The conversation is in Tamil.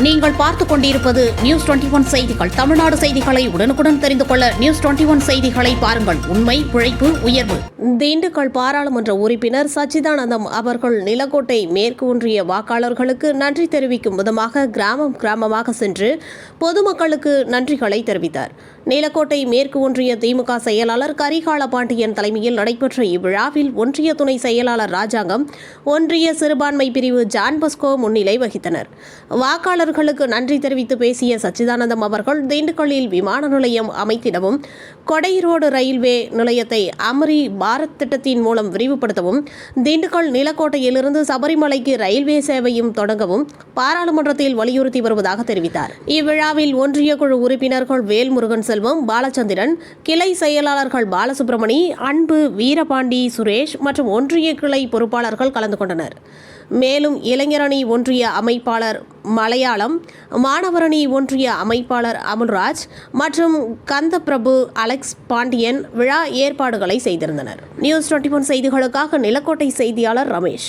நீங்கள் பார்த்துக் கொண்டிருப்பது நியூஸ் டுவெண்டி ஒன் செய்திகள். தமிழ்நாடு செய்திகளை உடனுக்குடன் தெரிந்து கொள்ள நியூஸ் டுவெண்டி ஒன் செய்திகளை பாருங்கள். உண்மை உழைப்பு உயர்வு. திண்டுக்கல் பாராளுமன்ற உறுப்பினர் சச்சிதானந்தம் அவர்கள் நிலக்கோட்டை மேற்கு ஒன்றிய வாக்காளர்களுக்கு நன்றி தெரிவிக்கும் விதமாக கிராமம் கிராமமாக சென்று பொதுமக்களுக்கு நன்றிகளை தெரிவித்தார். நீலக்கோட்டை மேற்கு ஒன்றிய திமுக செயலாளர் கரிகால பாண்டியன் தலைமையில் நடைபெற்ற இவ்விழாவில் ஒன்றிய துணை செயலாளர் ராஜாங்கம் ஒன்றிய சிறுபான்மை பிரிவு ஜான் பஸ்கோ முன்னிலை வகித்தனர். வாக்காளர்களுக்கு நன்றி தெரிவித்து பேசிய சச்சிதானந்தம் அவர்கள் திண்டுக்கல்லில் விமான நிலையம் அமைத்திடவும் கொடை ரோடு ரயில்வே நிலையத்தை அமரி பாரத் திட்டத்தின் மூலம் விரிவுபடுத்தவும் திண்டுக்கல் நிலக்கோட்டையிலிருந்து சபரிமலைக்கு ரயில்வே சேவையும் தொடங்கவும் பாராளுமன்றத்தில் வலியுறுத்தி வருவதாக தெரிவித்தார். இவ்விழாவில் ஒன்றிய குழு உறுப்பினர்கள் வேல்முருகன் செல்வம் பாலச்சந்திரன் கிளை செயலாளர்கள் பாலசுப்ரமணி அன்பு வீரபாண்டி சுரேஷ் மற்றும் ஒன்றிய கிளை பொறுப்பாளர்கள் கலந்து கொண்டனர். மேலும் இளைஞரணி ஒன்றிய அமைப்பாளர் மலையாளம் மாணவரணி ஒன்றிய அமைப்பாளர் அமுல்ராஜ் மற்றும் கந்தபிரபு அலெக்ஸ் பாண்டியன் விழா ஏற்பாடுகளை செய்திருந்தனர். நியூஸ் டுவெண்ட்டி ஒன் செய்திகளுக்காக நிலக்கோட்டை செய்தியாளர் ரமேஷ்.